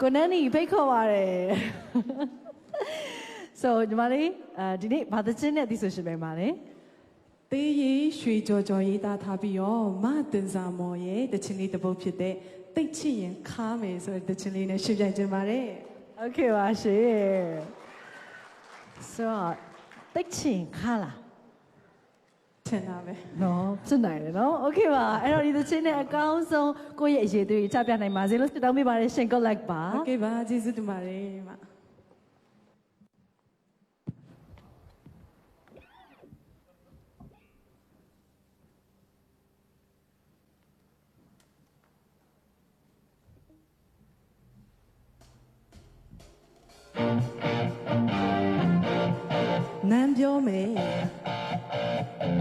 ကိုနန်းနီဖိတ်ခေါ်ပါတယ် so ညီမလေးအဲဒီနေ့ဘာသချင်းနဲ့ဒီဆိုရှင်ပဲမှာလဲသေးရေးရွှေကြော်ကြော်ရေးသားထားပြီးတော့မတင်စာမော်ရဲ့တခြင်းလေးတစ်ပုတ်ဖြစ်တဲ့တိတ်ချစ်ရင်ခါမယ်ဆိုတဲ့တခြင်းလေးနဲ့ရှင်းပြခြင်းပါတယ် Okay ပါရှင် so တိတ်ချင်ခါလား ထင်တာပဲ နော်ဖြစ်နိုင်တယ်နော် Okay ပါအဲ့တော့ဒီသချင်းနဲ့အကောင်းဆုံးကိုယ့်ရဲ့အရေးသွေးချပြနိုင်ပါစေလို့ဆုတောင်းပေးပါတယ်ရှင် good luck ပါ โอเคပါကျေးဇူးတင်ပါတယ်မ နမ်းပြောမယ်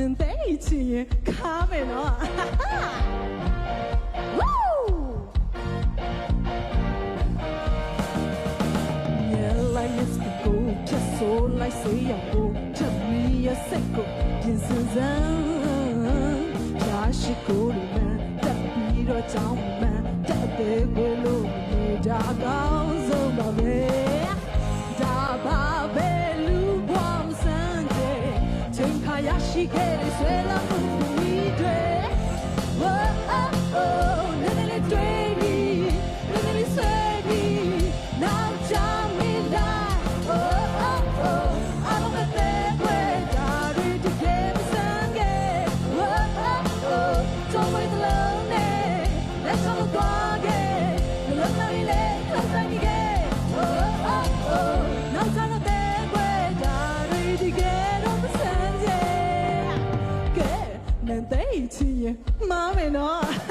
Get, 能在一起，卡美诺，哈哈。Woo! မြဲလိုက်လက်စကိုချက်ဆိုးလိုက်စေးရကိုချက်မီရစက်ကိုပြင်စင်စမ်းရာရှိကိုဒီမန်တက်ပြီးတော့ကြောင်းမန်တက်တဲ့ကိုလို့နေကြကောင်းဆုံးပါပဲဒါပါပဲ ရရှိခဲ့တဲ့ဆွဲလာမှုတွေ Whoa, oh, oh, မား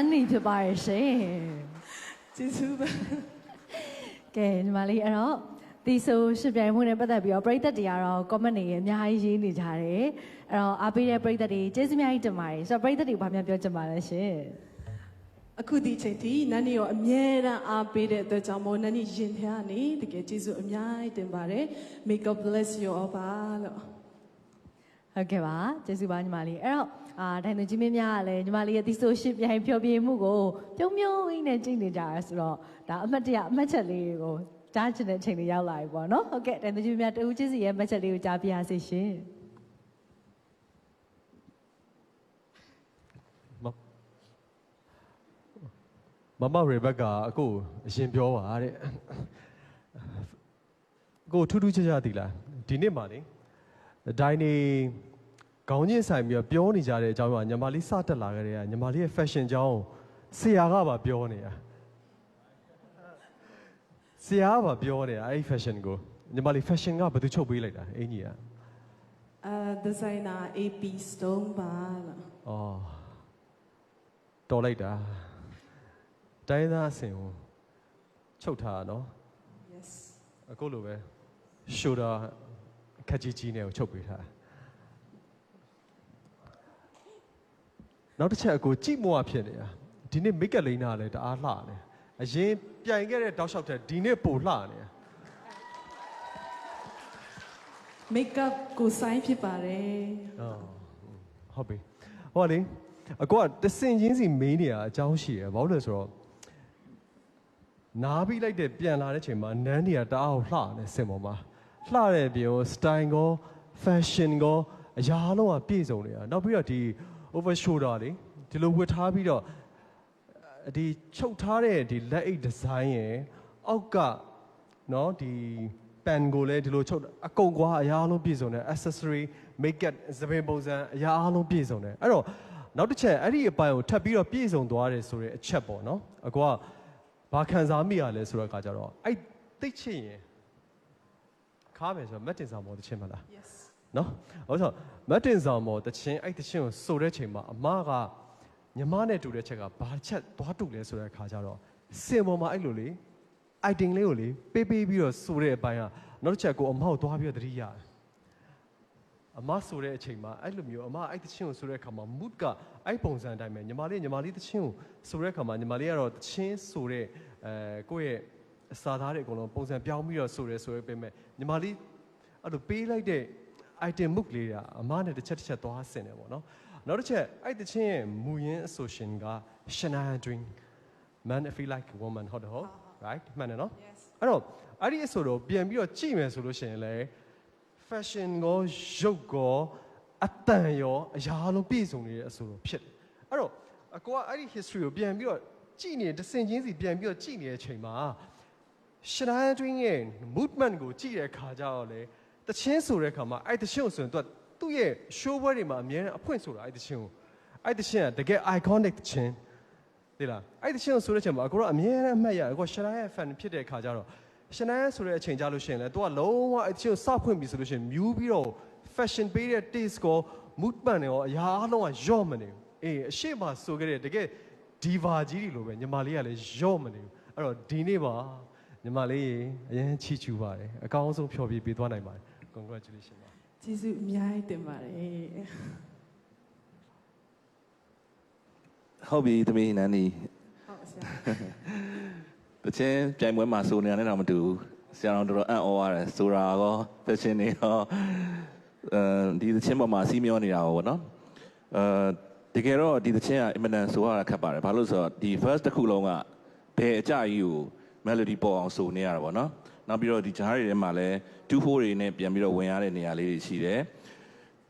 နန်းနီဖြစ်ပါရဲ့ရှင်ကျေးဇူးပါကဲညီမလေးအဲ့တော့ဒီဆိုရှင်ပြိုင်မှုနဲ့ပတ်သက်ပြီးတော့ပရိသတ်တွေကတော့ comment တွေအများကြီးရေးနေကြတယ်အဲ့တော့အားပေးတဲ့ပရိသတ်တွေကျေးဇူးအများကြီးတင်ပါတယ်ဆိုတော့ပရိသတ်တွေကိုဘာများပြောချင်ပါလဲရှင်အအခုဒီအချိန်ထိနန်းနေရောအမြဲတမ်းအားပေးတဲ့အတွက်ကြောင့်မို့နန်းနေရင်ထဲကနေတကယ်ကျေးဇူးအများကြီးတင်ပါတယ် make up bless you all ပါလို့ ဟုတ်ကဲ့ပါကျေးဇူးပါညီမလေးအဲ့တော့အာဒိုင်သူကြီးမင်းများကလည်းညီမလေးရဲ့ဒီဆိုရှင်ပြိုင်ဖြောပြမှုကိုပြုံးပြုံးအင်းနဲ့ကြည့်နေကြရဆိုတော့ဒါအမှတ်တရအမှတ်ချက်လေးတွေကိုကြားချင်တဲ့အချိန်လေးရောက်လာပြီပေါ့နော်ဟုတ်ကဲ့ဒိုင်သူကြီးမင်းများတူချင်းစီရဲ့အမှတ်ချက်လေးကိုကြားပြရစေရှင်မမရေဘက်ကအကိုအရင်ပြောပါတဲ့ကိုထူးထူးခြားခြားတည်လားဒီနေ့မှလေဒိုင်းနေ ခေါင်းချင်းဆိုင်ပြီးတော့ပြောနေကြတဲ့အကြောင်းကညီမလေးစတက်လာခဲ့တဲ့ကညီမလေးရဲ့ fashion အကြောင်းဆရာကပါပြောနေတာဆရာကပါပြောနေတာအဲ့ဒီ fashion ကိုညီမလေး fashion ကဘယ်သူချုပ်ပေးလိုက်တာအင်ကြီးကအာ designer AP Stone ပါလို့အော်တော်လိုက်တာတိုင်းသားအစင်ကိုချုပ်ထားတာနော် yes အခုလိုပဲရှိုတာခက်ကြီးကြီးနဲ့ကိုချုပ်ပေးထားတာ နောက်တစ်ချက်အကိုကြည့်မောကဖြစ်နေတာဒီနေ့မိတ်ကပ်လိန်းနာလည်းတအားလှတယ်အရင်ပြိုင်ခဲ့တဲ့တောက်လျှောက်တဲ့ဒီနေ့ပိုလှနေတာ make up ကိုဆိုင်ဖြစ်ပါတယ်ဟုတ်ပြီဟောလေအကိုကတစင်ချင်းစီမေးနေတာအကြောင်းရှိရယ်ဘာလို့လဲဆိုတော့နားပြီးလိုက်တဲ့ပြန်လာတဲ့ချိန်မှာနန်းတွေကတအားကိုလှတယ်စင်ပေါ်မှာလှတဲ့ပြင်ကို style ကော fashion ကောအရာလုံးကပြည့်စုံနေတာနောက်ပြီးတော့ဒီ over shoulder လေဒီလိုဝတ်ထားပြီးတော့ဒီချုပ်ထားတဲ့ဒီလက်အိတ်ဒီဇိုင်းရယ်အောက်ကနော်ဒီ pen ကိုလည်းဒီလိုချုပ်အကုန်ကွာအရာလုံးပြည့်စုံတယ် accessory makeup သပင်ပုံစံအရာလုံးပြည့်စုံတယ်အဲ့တော့နောက်တစ်ချက်အဲ့ဒီအပိုင်းကိုထပ်ပြီးတော့ပြည့်စုံသွားတယ်ဆိုတဲ့အချက်ပေါ့နော်အကွာဘာခံစားမိရလဲဆိုတော့အခါကျတော့အဲ့သိချင်ရင်ခါမယ်ဆိုတော့မက်တင်စာမောတချင်မလား yes နော်ဟုတ်ဆိုမတ်တင်ဆောင်မောတချင်းအဲ့တချင်းကိုဆိုတဲ့ချိန်မှာအမကညီမနဲ့တူတဲ့ချက်ကဘာချက်သွားတူလဲဆိုတဲ့အခါကျတော့စင်ပေါ်မှာအဲ့လိုလေ item လေးကိုလေပေးပေးပြီးတော့ဆိုတဲ့အပိုင်းကနောက်တစ်ချက်ကိုအမကိုသွားပြီးတော့သတိရတယ်အမဆိုတဲ့အချိန်မှာအဲ့လိုမျိုးအမအဲ့တချင်းကိုဆိုတဲ့အခါမှာ mood ကအဲ့ပုံစံအတိုင်းပဲညီမလေးညီမလေးတချင်းကိုဆိုတဲ့အခါမှာညီမလေးကတော့တချင်းဆိုတဲ့အဲကိုယ့်ရဲ့အစာသားတွေအကုန်လုံးပုံစံပြောင်းပြီးတော့ဆိုရဲဆိုရဲပြင်မဲ့ညီမလေးအဲ့လိုပေးလိုက်တဲ့ item book လေးတွေကအမနဲ့တစ်ချက်တစ်ချက်သွားဆင်တယ်ပေါ့နော်နောက်တစ်ချက်အဲ့တချင်းရဲ့မူရင်း association က Shania Twain man I feel like a woman ဟုတ်တယ်ဟုတ် right မှန်တယ်နော် yes အဲ့တော့အဲ့ဒီအဆိုတော့ပြန်ပြီးတော့ကြည့်မယ်ဆိုလို့ရှိရင်လည်း fashion ကိုရုပ်ကိုအတန်ရောအရာလုံးပြည့်စုံနေတဲ့အဆိုတော့ဖြစ်တယ်အဲ့တော့အကွာအဲ့ဒီ history ကိုပြန်ပြီးတော့ကြည့်နေတစင်ချင်းစီပြန်ပြီးတော့ကြည့်နေတဲ့အချိန်မှာ Shania Twain ရဲ့ movement ကိုကြည့်တဲ့အခါကျတော့လေ တချင်းဆိုတဲ့အခါမှာအဲ့တချင်းကိုဆိုရင်သူကသူ့ရဲ့ show ပွဲတွေမှာအများနဲ့အဖွင့်ဆိုတာအဲ့တချင်းကိုအဲ့တချင်းကတကယ် iconic တချင်းသိလားအဲ့ဒီချင်းကိုဆိုတဲ့အချိန်မှာအကိုတော့အမြဲတမ်းအမှတ်ရအကိုရှနာရဲ့ fan ဖြစ်တဲ့ခါကျတော့ရှနာရဲ့ဆိုတဲ့အချိန်ကြလို့ရှိရင်လေ तू ကလုံးဝအဲ့ဒီချင်းကိုစဖွင့်ပြီဆိုလို့ရှိရင်မြူးပြီးတော့ fashion ပေးတဲ့ taste ကို mood ပန်တွေရောအရာအလုံးကယော့မနေဘူးအေးအရှိမဆိုခဲ့တဲ့တကယ် diva ကြီးတွေလိုပဲညီမလေးကလည်းယော့မနေဘူးအဲ့တော့ဒီနေ့ပါညီမလေးရေအရင်ချီချူပါတယ်အကောင်းဆုံးဖျော်ဖြေပေးသွားနိုင်ပါတယ် congratulations ပါကျေးဇူးအများကြီးတင်ပါတယ်ဟုတ်ပြီသမီးနန်းနီဟုတ်ဆရာတချင်းပြိုင်ပွဲမှာစိုးနေတာနဲ့တော့မတူဘူးဆရာတော်တော်တော်အံ့ဩရတယ်ဆိုတာကောဖက်ရှင်တွေရောအဲဒီတချင်းပေါ်မှာစီးမျောနေတာပေါ့နော်အဲတကယ်တော့ဒီတချင်းကအင်မတန်ဆိုရတာခက်ပါတယ်ဘာလို့လဲဆိုတော့ဒီ first တစ်ခုလုံးကဘယ်အကြကြီးကို melody ပေါ်အောင်ဆိုနေရတာပေါ့နော် နောက်ပြီးတော့ဒီဂျားတွေထဲမှာလည်း2 4တွေနဲ့ပြန်ပြီးတော့ဝင်ရတဲ့နေရာလေးတွေရှိတယ်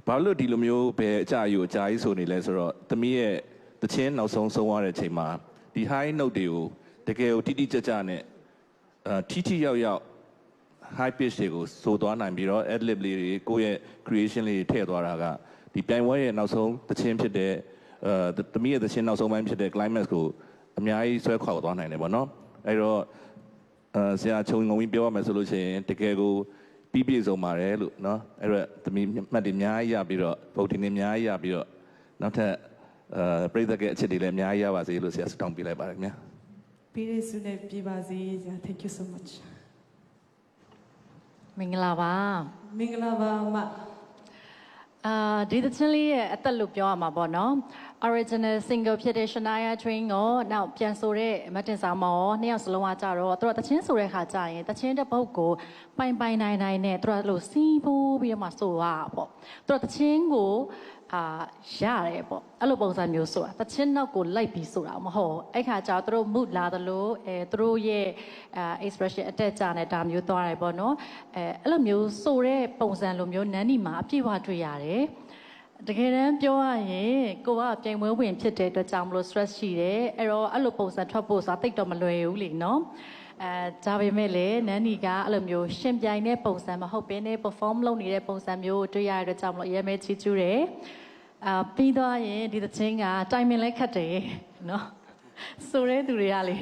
ဘာလို့ဒီလိုမျိုးပဲအကြအယူအကြာကြီးဆိုနေလဲဆိုတော့သမီးရဲ့တချင်းနောက်ဆုံးဆုံးသွားတဲ့အချိန်မှာဒီ high note တွေကိုတကယ်ကိုတိတိကျကျနဲ့အာထိထိရောက်ရောက် high pitch တွေကိုဆိုသွားနိုင်ပြီးတော့ ad lib လေးတွေကိုယ့်ရဲ့ creation လေးတွေထည့်သွားတာကဒီပြိုင်ပွဲရဲ့နောက်ဆုံးတချင်းဖြစ်တဲ့အာသမီးရဲ့တချင်းနောက်ဆုံးပိုင်းဖြစ်တဲ့ climax ကိုအများကြီးဆွဲခေါက်သွားနိုင်တယ်ပေါ့နော်အဲ့တော့ အဲဆရာခြုံငုံပြီးပြောရမယ်ဆိုလို့ရှိရင်တကယ်ကိုပြီးပြည့်စုံပါတယ်လို့နော်အဲ့တော့သမီးမှတ်တွေအများကြီးရပြီးတော့ဗုဒ္ဓင်းတွေအများကြီးရပြီးတော့နောက်ထပ်အဲပြိသက်ကရဲ့အချက်တွေလည်းအများကြီးရပါစေလို့ဆရာဆုတောင်းပေးလိုက်ပါတယ်ခင်ဗျာပြီးရစုနဲ့ပြပါစေဆရာ thank you so much မင်္ဂလာပါမင်္ဂလာပါအမ အာဒီသချင်းလေးရဲ့အသက်လို့ပြောရမှာပေါ့နော် original single ဖြစ်တဲ့ Shania Twain ကိုနောက်ပြန်ဆိုတဲ့မတ်တင်ဆောင်မော်နှစ်ယောက်စလုံးကကြတော့သူတို့တချင်းဆိုတဲ့ခါကြရင်တချင်းတစ်ပုတ်ကိုပိုင်ပိုင်နိုင်နိုင်နဲ့သူတို့အဲ့လိုစီးပိုးပြီးတော့မှဆိုရတာပေါ့သူတို့တချင်းကို အာရတယ်ပေါ့အဲ့လိုပုံစံမျိုးဆိုတာတချင်းနောက်ကိုလိုက်ပြီးဆိုတာမဟုတ်အဲ့ခါကျတော့သူတို့ mood လာသလိုအဲသူတို့ရဲ့အာ expression အတက်ကြနဲ့ဒါမျိုးသွားတယ်ပေါ့နော်အဲအဲ့လိုမျိုးဆိုတဲ့ပုံစံလိုမျိုးနန်းဒီမှာအပြည့်အဝတွေ့ရတယ်တကယ်တမ်းပြောရရင်ကိုကပြိုင်ပွဲဝင်ဖြစ်တဲ့အတွက်ကြောင့်မလို့ stress ရှိတယ်အဲ့တော့အဲ့လိုပုံစံထွက်ဖို့ဆိုတာတိတ်တော့မလွယ်ဘူးလေနော် အဲဒါပေမဲ့လည်းနန်းနီကအဲ့လိုမျိုးရှင်ပြိုင်တဲ့ပုံစံမဟုတ်ဘဲနဲ့ perform လုပ်နေတဲ့ပုံစံမျိုးကိုတွေ့ရတဲ့အတွက်ကြောင့်မလို့အရင်ပဲချီးကျူးတယ်အာပြီးတော့ရင်ဒီသချင်းက timing လည်းခတ်တယ်နော်ဆိုတဲ့သူတွေကလေ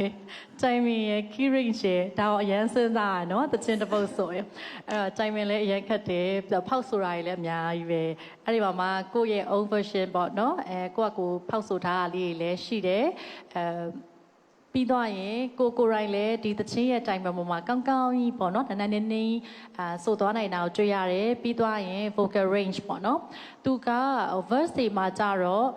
timing ရယ် key range ရယ်ဒါတော့အရင်စဉ်းစားရနော်သချင်းတစ်ပုတ်ဆိုရင်အဲ့တော့ timing လည်းအရင်ခတ်တယ်ပြီးတော့ဖောက်ဆိုတာတွေလည်းအများကြီးပဲအဲ့ဒီမှာမှကိုယ့်ရဲ့ own version ပေါ့နော်အဲကိုယ့်ကကိုယ်ဖောက်ဆိုထားတာလေးတွေလည်းရှိတယ်အဲ ပြီးတော့ရင်ကိုကိုရိုင်းလည်းဒီသချင်းရဲ့ time ပေါ်မှာကောင်းကောင်းကြီးပေါ့နော်နန်းနန်းနေနေအာဆိုသွားနိုင်တာကိုတွေ့ရတယ်ပြီးတော့ရင် vocal range ပေါ့နော်သူက verse တွေမှာကြတော့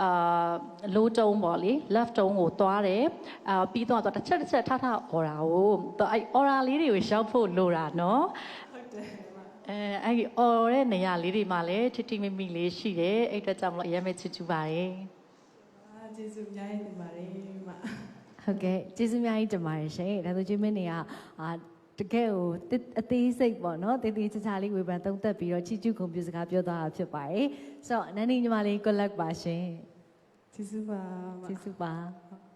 အာလိုတုံးပေါ့လေ left တုံးကိုသွားတယ်အာပြီးတော့သူတစ်ချက်တစ်ချက်ထထအော်ရာကိုသူအဲ့အော်ရာလေးတွေကိုရှောက်ဖို့လိုတာနော်ဟုတ်တယ်အဲအဲ့ဒီအော်တဲ့နေရာလေးတွေမှာလည်းထိထိမိမိလေးရှိတယ်အဲ့အတွက်ကြောင့်မလို့အရင်ပဲချစ်ချူပါတယ်အာကျေးဇူးအများကြီးတင်ပါတယ်မ ဟုတ်ကဲ့ကျေးဇူးအများကြီးတင်ပါတယ်ရှင်ဒါဆိုချင်းမင်းတွေကအာတကယ်ကိုတစ်အသေးစိတ်ပေါ့နော်တေးသေးချာချာလေးဝေဖန်သုံးသပ်ပြီးတော့ချီကျူးဂုဏ်ပြုစကားပြောသွားတာဖြစ်ပါတယ်ဆိုတော့နန်းနေညီမလေး collect ပါရှင်ကျေးဇူးပါမကျေးဇူးပါဟုတ်